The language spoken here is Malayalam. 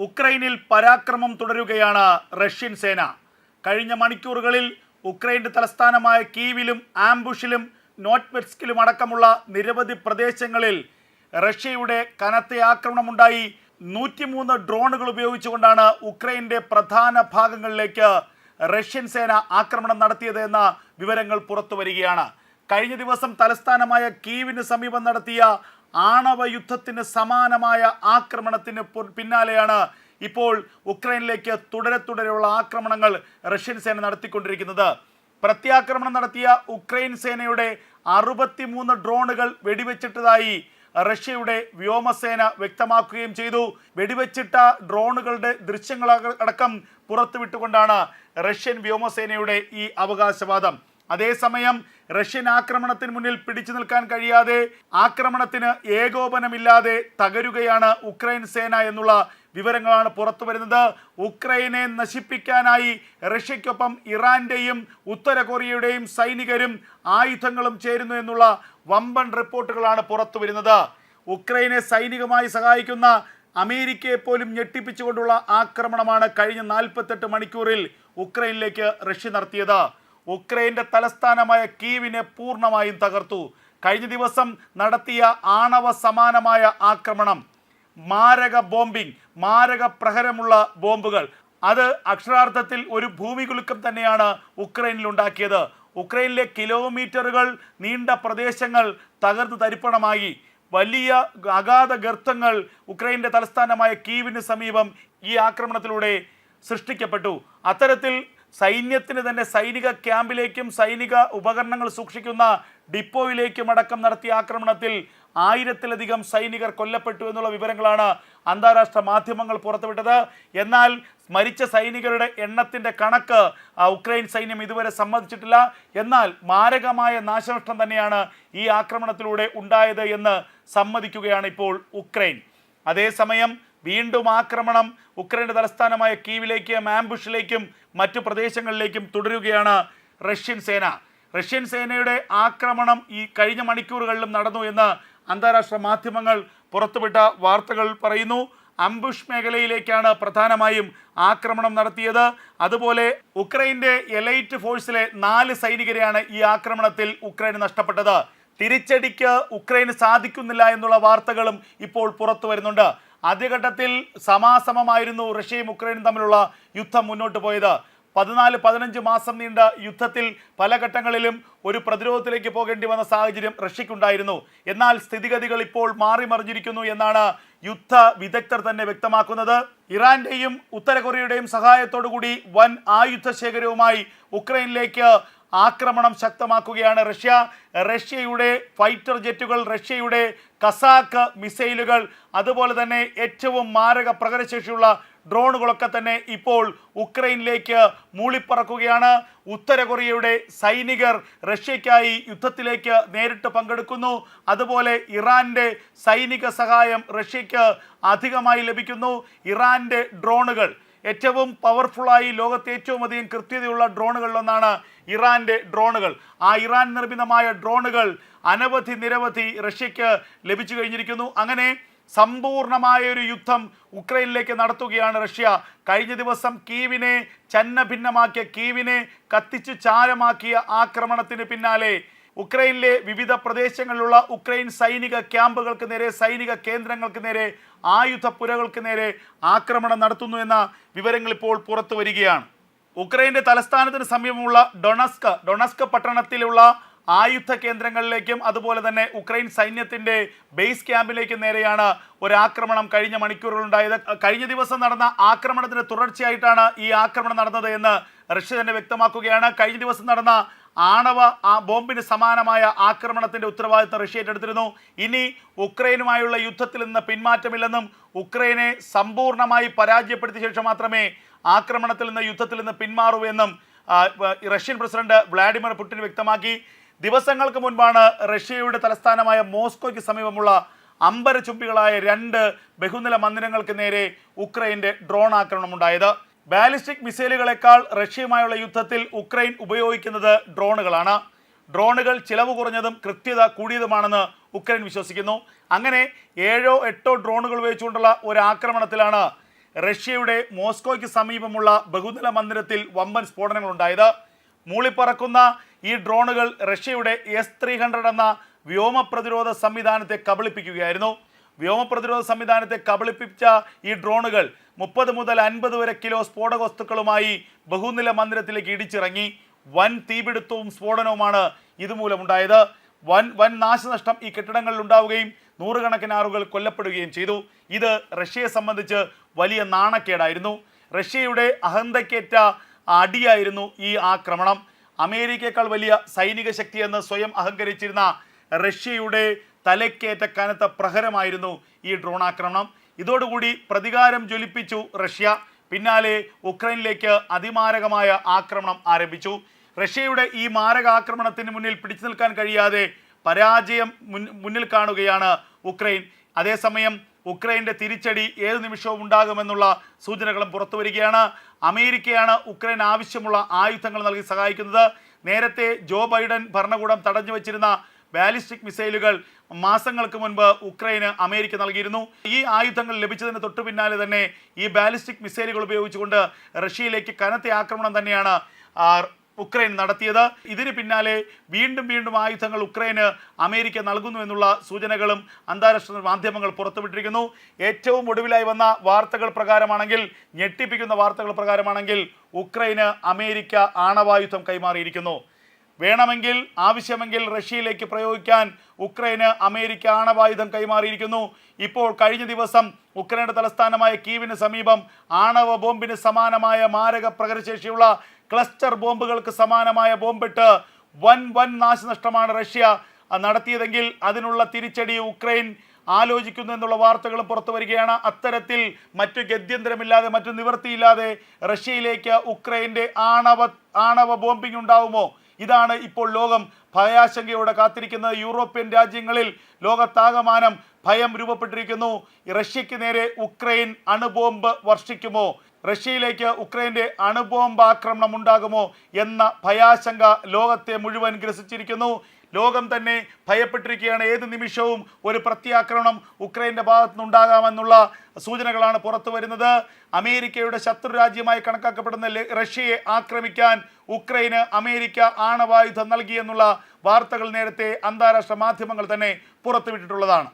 ഉക്രൈനിൽ പരാക്രമം തുടരുകയാണ് റഷ്യൻ സേന. കഴിഞ്ഞ മണിക്കൂറുകളിൽ ഉക്രൈന്റെ തലസ്ഥാനമായ കീവിലും ആംബുഷിലും നോട്ട്വെറ്റ്സ്കിലും അടക്കമുള്ള നിരവധി പ്രദേശങ്ങളിൽ റഷ്യയുടെ കനത്ത ആക്രമണമുണ്ടായി. നൂറ്റിമൂന്ന് ഡ്രോണുകൾ ഉപയോഗിച്ചുകൊണ്ടാണ് ഉക്രൈന്റെ പ്രധാന ഭാഗങ്ങളിലേക്ക് റഷ്യൻ സേന ആക്രമണം നടത്തിയത് എന്ന വിവരങ്ങൾ പുറത്തു വരികയാണ് കഴിഞ്ഞ ദിവസം തലസ്ഥാനമായ കീവിന് സമീപം നടത്തിയ ആണവ യുദ്ധത്തിന് സമാനമായ ആക്രമണത്തിന് പിന്നാലെയാണ് ഇപ്പോൾ ഉക്രൈനിലേക്ക് തുടരെ തുടരെയുള്ള ആക്രമണങ്ങൾ റഷ്യൻ സേന നടത്തിക്കൊണ്ടിരിക്കുന്നത്. പ്രത്യാക്രമണം നടത്തിയ ഉക്രൈൻ സേനയുടെ അറുപത്തിമൂന്ന് ഡ്രോണുകൾ വെടിവെച്ചിട്ടതായി റഷ്യയുടെ വ്യോമസേന വ്യക്തമാക്കുകയും ചെയ്തു. വെടിവെച്ചിട്ട ഡ്രോണുകളുടെ ദൃശ്യങ്ങൾ അടക്കം പുറത്തുവിട്ടുകൊണ്ടാണ് റഷ്യൻ വ്യോമസേനയുടെ ഈ അവകാശവാദം. അതേസമയം റഷ്യൻ ആക്രമണത്തിന് മുന്നിൽ പിടിച്ചു നിൽക്കാൻ കഴിയാതെ ആക്രമണത്തിന് ഏകോപനമില്ലാതെ തകരുകയാണ് ഉക്രൈൻ സേന എന്നുള്ള വിവരങ്ങളാണ് പുറത്തു വരുന്നത്. ഉക്രൈനെ നശിപ്പിക്കാനായി റഷ്യയ്ക്കൊപ്പം ഇറാന്റെയും ഉത്തര കൊറിയയുടെയും സൈനികരും ആയുധങ്ങളും ചേരുന്നു എന്നുള്ള വമ്പൻ റിപ്പോർട്ടുകളാണ് പുറത്തു വരുന്നത്. ഉക്രൈനെ സൈനികമായി സഹായിക്കുന്ന അമേരിക്കയെ പോലും ഞെട്ടിപ്പിച്ചുകൊണ്ടുള്ള ആക്രമണമാണ് കഴിഞ്ഞ നാൽപ്പത്തെട്ട് മണിക്കൂറിൽ ഉക്രൈനിലേക്ക് റഷ്യ നടത്തിയത്. ഉക്രൈന്റെ തലസ്ഥാനമായ കീവിനെ പൂർണമായും തകർത്തു. കഴിഞ്ഞ ദിവസം നടത്തിയ ആണവ സമാനമായ ആക്രമണം. മാരക ബോംബിംഗ് മാരക പ്രഹരമുള്ള ബോംബുകൾ. അത് അക്ഷരാർത്ഥത്തിൽ ഒരു ഭൂമികുലുക്കം തന്നെയാണ് ഉക്രൈനിൽ ഉണ്ടാക്കിയത്. ഉക്രൈനിലെ കിലോമീറ്ററുകൾ നീണ്ട പ്രദേശങ്ങൾ തകർന്ന് തരിപ്പണമായി. വലിയ അഗാധ ഗർത്തങ്ങൾ ഉക്രൈന്റെ തലസ്ഥാനമായ കീവിന് സമീപം ഈ ആക്രമണത്തിലൂടെ സൃഷ്ടിക്കപ്പെട്ടു. അത്തരത്തിൽ സൈന്യത്തിന് തന്നെ സൈനിക ക്യാമ്പിലേക്കും സൈനിക ഉപകരണങ്ങൾ സൂക്ഷിക്കുന്ന ഡിപ്പോയിലേക്കും അടക്കം നടത്തിയ ആക്രമണത്തിൽ ആയിരത്തിലധികം സൈനികർ കൊല്ലപ്പെട്ടു എന്നുള്ള വിവരങ്ങളാണ് അന്താരാഷ്ട്ര മാധ്യമങ്ങൾ പുറത്തുവിട്ടത്. എന്നാൽ മരിച്ച സൈനികരുടെ എണ്ണത്തിന്റെ കണക്ക് ഉക്രൈൻ സൈന്യം ഇതുവരെ സമ്മതിച്ചിട്ടില്ല. എന്നാൽ മാരകമായ നാശനഷ്ടം തന്നെയാണ് ഈ ആക്രമണത്തിലൂടെ ഉണ്ടായത് എന്ന് സമ്മതിക്കുകയാണ് ഇപ്പോൾ ഉക്രൈൻ. അതേസമയം വീണ്ടും ആക്രമണം ഉക്രൈന്റെ തലസ്ഥാനമായ കീവിലേക്കും ആംബുഷിലേക്കും മറ്റു പ്രദേശങ്ങളിലേക്കും തുടരുകയാണ് റഷ്യൻ സേന. റഷ്യൻ സേനയുടെ ആക്രമണം ഈ കഴിഞ്ഞ മണിക്കൂറുകളിലും നടന്നു എന്ന് അന്താരാഷ്ട്ര മാധ്യമങ്ങൾ പുറത്തുവിട്ട വാർത്തകൾ പറയുന്നു. അംബുഷ് മേഖലയിലേക്കാണ് പ്രധാനമായും ആക്രമണം നടത്തിയത്. അതുപോലെ ഉക്രൈന്റെ എലൈറ്റ് ഫോഴ്സിലെ നാല് സൈനികരെയാണ് ഈ ആക്രമണത്തിൽ ഉക്രൈൻ നഷ്ടപ്പെട്ടത്. തിരിച്ചടിക്ക് ഉക്രൈന് സാധിക്കുന്നില്ല എന്നുള്ള വാർത്തകളും ഇപ്പോൾ പുറത്തു വരുന്നുണ്ട്. ആദ്യഘട്ടത്തിൽ സമാസമമായിരുന്നു റഷ്യയും ഉക്രൈനും തമ്മിലുള്ള യുദ്ധം മുന്നോട്ട് പോയത്. പതിനാല് പതിനഞ്ച് മാസം നീണ്ട യുദ്ധത്തിൽ പല ഘട്ടങ്ങളിലും ഒരു പ്രതിരോധത്തിലേക്ക് പോകേണ്ടി വന്ന സാഹചര്യം റഷ്യക്കുണ്ടായിരുന്നു. എന്നാൽ സ്ഥിതിഗതികൾ ഇപ്പോൾ മാറിമറിഞ്ഞിരിക്കുന്നു എന്നാണ് യുദ്ധ വിദഗ്ധർ തന്നെ വ്യക്തമാക്കുന്നത്. ഇറാന്റെയും ഉത്തര കൊറിയയുടെയും സഹായത്തോടു കൂടി വൻ ആയുധ ശേഖരവുമായി ഉക്രൈനിലേക്ക് ആക്രമണം ശക്തമാക്കുകയാണ് റഷ്യ. റഷ്യയുടെ ഫൈറ്റർ ജെറ്റുകൾ റഷ്യയുടെ കസാക്ക് മിസൈലുകൾ അതുപോലെ തന്നെ ഏറ്റവും മാരക പ്രകടശേഷിയുള്ള ഡ്രോണുകളൊക്കെ തന്നെ ഇപ്പോൾ ഉക്രൈനിലേക്ക് മൂളിപ്പറക്കുകയാണ്. ഉത്തര കൊറിയയുടെ സൈനികർ റഷ്യയ്ക്കായി യുദ്ധത്തിലേക്ക് നേരിട്ട് പങ്കെടുക്കുന്നു. അതുപോലെ ഇറാന്റെ സൈനിക സഹായം റഷ്യയ്ക്ക് അധികമായി ലഭിക്കുന്നു. ഇറാന്റെ ഡ്രോണുകൾ ഏറ്റവും പവർഫുള്ളായി ലോകത്തെ ഏറ്റവും അധികം കൃത്യതയുള്ള ഡ്രോണുകളിലൊന്നാണ് ഇറാന്റെ ഡ്രോണുകൾ. ആ ഇറാൻ നിർമ്മിതമായ ഡ്രോണുകൾ അനവധി നിരവധി റഷ്യയ്ക്ക് ലഭിച്ചു കഴിഞ്ഞിരിക്കുന്നു. അങ്ങനെ സമ്പൂർണമായ ഒരു യുദ്ധം ഉക്രൈനിലേക്ക് നടത്തുകയാണ് റഷ്യ. കഴിഞ്ഞ ദിവസം കീവിനെ ചന്ന ഭിന്നമാക്കിയ കീവിനെ കത്തിച്ചു ചാരമാക്കിയ ആക്രമണത്തിന് പിന്നാലെ ഉക്രൈനിലെ വിവിധ പ്രദേശങ്ങളിലുള്ള ഉക്രൈൻ സൈനിക ക്യാമ്പുകൾക്ക് നേരെ സൈനിക കേന്ദ്രങ്ങൾക്ക് നേരെ ആയുധ പുരകൾക്ക് നേരെ ആക്രമണം നടത്തുന്നു എന്ന വിവരങ്ങൾ ഇപ്പോൾ പുറത്തു വരികയാണ്. ഉക്രൈന്റെ തലസ്ഥാനത്തിന് സമീപമുള്ള ഡൊണസ്ക് ഡൊണസ്ക് പട്ടണത്തിലുള്ള ആയുധ കേന്ദ്രങ്ങളിലേക്കും അതുപോലെ തന്നെ ഉക്രൈൻ സൈന്യത്തിന്റെ ബേസ് ക്യാമ്പിലേക്കും നേരെയാണ് ഒരു ആക്രമണം കഴിഞ്ഞ മണിക്കൂറുകളുണ്ടായത് കഴിഞ്ഞ ദിവസം നടന്ന ആക്രമണത്തിന് തുടർച്ചയായിട്ടാണ് ഈ ആക്രമണം നടന്നത് എന്ന് റഷ്യ തന്നെ വ്യക്തമാക്കുകയാണ്. കഴിഞ്ഞ ദിവസം നടന്ന ആണവ ആ ബോംബിന് സമാനമായ ആക്രമണത്തിന്റെ ഉത്തരവാദിത്തം റഷ്യ ഏറ്റെടുത്തിരുന്നു. ഇനി ഉക്രൈനുമായുള്ള യുദ്ധത്തിൽ നിന്ന് പിന്മാറ്റമില്ലെന്നും ഉക്രൈനെ സമ്പൂർണമായി പരാജയപ്പെടുത്തിയ ശേഷം മാത്രമേ ആക്രമണത്തിൽ നിന്ന് യുദ്ധത്തിൽ നിന്ന് പിന്മാറൂ എന്നും റഷ്യൻ പ്രസിഡന്റ് വ്ളാഡിമിർ പുടിൻ വ്യക്തമാക്കി. ദിവസങ്ങൾക്ക് മുൻപാണ് റഷ്യയുടെ തലസ്ഥാനമായ മോസ്കോയ്ക്ക് സമീപമുള്ള അമ്പരചുംബികളായ രണ്ട് ബഹുനില മന്ദിരങ്ങൾക്ക് നേരെ ഉക്രൈന്റെ ഡ്രോൺ ആക്രമണം ഉണ്ടായത് ബാലിസ്റ്റിക് മിസൈലുകളെക്കാൾ റഷ്യയുമായുള്ള യുദ്ധത്തിൽ ഉക്രൈൻ ഉപയോഗിക്കുന്നത് ഡ്രോണുകളാണ്. ഡ്രോണുകൾ ചിലവ് കുറഞ്ഞതും കൃത്യത കൂടിയതുമാണെന്ന് ഉക്രൈൻ വിശ്വസിക്കുന്നു. അങ്ങനെ ഏഴോ എട്ടോ ഡ്രോണുകൾ ഉപയോഗിച്ചുകൊണ്ടുള്ള ഒരു ആക്രമണത്തിലാണ് റഷ്യയുടെ മോസ്കോയ്ക്ക് സമീപമുള്ള ബഹുനില മന്ദിരത്തിൽ വമ്പൻ സ്ഫോടനങ്ങൾ ഉണ്ടായത് മൂളിപ്പറക്കുന്ന ഈ ഡ്രോണുകൾ റഷ്യയുടെ എസ് ത്രീ ഹൺഡ്രഡ് എന്ന വ്യോമ പ്രതിരോധ സംവിധാനത്തെ കബളിപ്പിക്കുകയായിരുന്നു. വ്യോമ പ്രതിരോധ സംവിധാനത്തെ കബളിപ്പിച്ച ഈ ഡ്രോണുകൾ മുപ്പത് മുതൽ അൻപത് വരെ കിലോ സ്ഫോടക വസ്തുക്കളുമായി ബഹുനില മന്ദിരത്തിലേക്ക് ഇടിച്ചിറങ്ങി. വൻ തീപിടുത്തവും സ്ഫോടനവുമാണ് ഇതുമൂലമുണ്ടായത്. വൻ വൻ നാശനഷ്ടം ഈ കെട്ടിടങ്ങളിൽ ഉണ്ടാവുകയും നൂറുകണക്കിന് ആറുകൾ കൊല്ലപ്പെടുകയും ചെയ്തു. ഇത് റഷ്യയെ സംബന്ധിച്ച് വലിയ നാണക്കേടായിരുന്നു. റഷ്യയുടെ അഹന്തയ്ക്കേറ്റ അടിയായിരുന്നു ഈ ആക്രമണം. അമേരിക്കയേക്കാൾ വലിയ സൈനിക ശക്തിയെന്ന് സ്വയം അഹങ്കരിച്ചിരുന്ന റഷ്യയുടെ തലക്കേറ്റ കനത്ത പ്രഹരമായിരുന്നു ഈ ഡ്രോൺ ആക്രമണം. ഇതോടുകൂടി പ്രതികാരം ജ്വലിപ്പിച്ചു റഷ്യ. പിന്നാലെ ഉക്രൈനിലേക്ക് അതിമാരകമായ ആക്രമണം ആരംഭിച്ചു. റഷ്യയുടെ ഈ മാരക ആക്രമണത്തിന് മുന്നിൽ പിടിച്ചു നിൽക്കാൻ കഴിയാതെ പരാജയം മുന്നിൽ കാണുകയാണ് ഉക്രൈൻ. അതേസമയം ഉക്രൈന്റെ തിരിച്ചടി ഏത് നിമിഷവും ഉണ്ടാകുമെന്നുള്ള സൂചനകളും പുറത്തു വരികയാണ്. അമേരിക്കയാണ് ഉക്രൈൻ ആവശ്യമുള്ള ആയുധങ്ങൾ നൽകി സഹായിക്കുന്നത്. നേരത്തെ ജോ ബൈഡൻ ഭരണകൂടം തടഞ്ഞു വച്ചിരുന്ന ബാലിസ്റ്റിക് മിസൈലുകൾ മാസങ്ങൾക്ക് മുൻപ് ഉക്രൈന് അമേരിക്ക നൽകിയിരുന്നു. ഈ ആയുധങ്ങൾ ലഭിച്ചതിന് തൊട്ടു പിന്നാലെ തന്നെ ഈ ബാലിസ്റ്റിക് മിസൈലുകൾ ഉപയോഗിച്ചുകൊണ്ട് റഷ്യയിലേക്ക് കനത്ത ആക്രമണം തന്നെയാണ് ഉക്രൈൻ നടത്തിയത്. ഇതിന് പിന്നാലെ വീണ്ടും വീണ്ടും ആയുധങ്ങൾ ഉക്രൈന് അമേരിക്ക നൽകുന്നു എന്നുള്ള സൂചനകളും അന്താരാഷ്ട്ര മാധ്യമങ്ങൾ പുറത്തുവിട്ടിരിക്കുന്നു. ഏറ്റവും ഒടുവിലായി വന്ന വാർത്തകൾ പ്രകാരമാണെങ്കിൽ ഞെട്ടിപ്പിക്കുന്ന വാർത്തകൾ പ്രകാരമാണെങ്കിൽ ഉക്രൈന് അമേരിക്ക ആണവായുധം കൈമാറിയിരിക്കുന്നു. വേണമെങ്കിൽ ആവശ്യമെങ്കിൽ റഷ്യയിലേക്ക് പ്രയോഗിക്കാൻ ഉക്രൈന് അമേരിക്ക ആണവായുധം കൈമാറിയിരിക്കുന്നു. ഇപ്പോൾ കഴിഞ്ഞ ദിവസം ഉക്രൈന്റെ തലസ്ഥാനമായ കീവിന് സമീപം ആണവ ബോംബിന് സമാനമായ മാരക പ്രകരശേഷിയുള്ള ക്ലസ്റ്റർ ബോംബുകൾക്ക് സമാനമായ ബോംബിട്ട് വൻ വൻ നാശനഷ്ടമാണ് റഷ്യ നടത്തിയതെങ്കിൽ അതിനുള്ള തിരിച്ചടി ഉക്രൈൻ ആലോചിക്കുന്നു എന്നുള്ള വാർത്തകളും പുറത്തു വരികയാണ്. അത്തരത്തിൽ മറ്റു ഗത്യന്തരമില്ലാതെ മറ്റു നിവൃത്തിയില്ലാതെ റഷ്യയിലേക്ക് ഉക്രൈന്റെ ആണവ ആണവ ബോംബിംഗ് ഉണ്ടാവുമോ ഇതാണ് ഇപ്പോൾ ലോകം ഭയാശങ്കയോടെ കാത്തിരിക്കുന്നത്. യൂറോപ്യൻ രാജ്യങ്ങളിൽ ലോകത്താകമാനം ഭയം രൂപപ്പെട്ടിരിക്കുന്നു. റഷ്യയ്ക്ക് നേരെ ഉക്രൈൻ അണുബോംബ് വർഷിക്കുമോ? റഷ്യയിലേക്ക് ഉക്രൈന്റെ അണുബോംബ് ആക്രമണം ഉണ്ടാകുമോ എന്ന ഭയാശങ്ക ലോകത്തെ മുഴുവൻ ഗ്രസിച്ചിരിക്കുന്നു. ലോകം തന്നെ ഭയപ്പെട്ടിരിക്കുകയാണ്. ഏത് നിമിഷവും ഒരു പ്രത്യാക്രമണം ഉക്രൈന്റെ ഭാഗത്തു നിന്നുണ്ടാകാമെന്നുള്ള സൂചനകളാണ് പുറത്തു വരുന്നത്. അമേരിക്കയുടെ ശത്രു രാജ്യമായി കണക്കാക്കപ്പെടുന്ന റഷ്യയെ ആക്രമിക്കാൻ ഉക്രൈന് അമേരിക്ക ആണവായുധം നൽകിയെന്നുള്ള വാർത്തകൾ നേരത്തെ അന്താരാഷ്ട്ര മാധ്യമങ്ങൾ തന്നെ പുറത്തുവിട്ടിട്ടുള്ളതാണ്.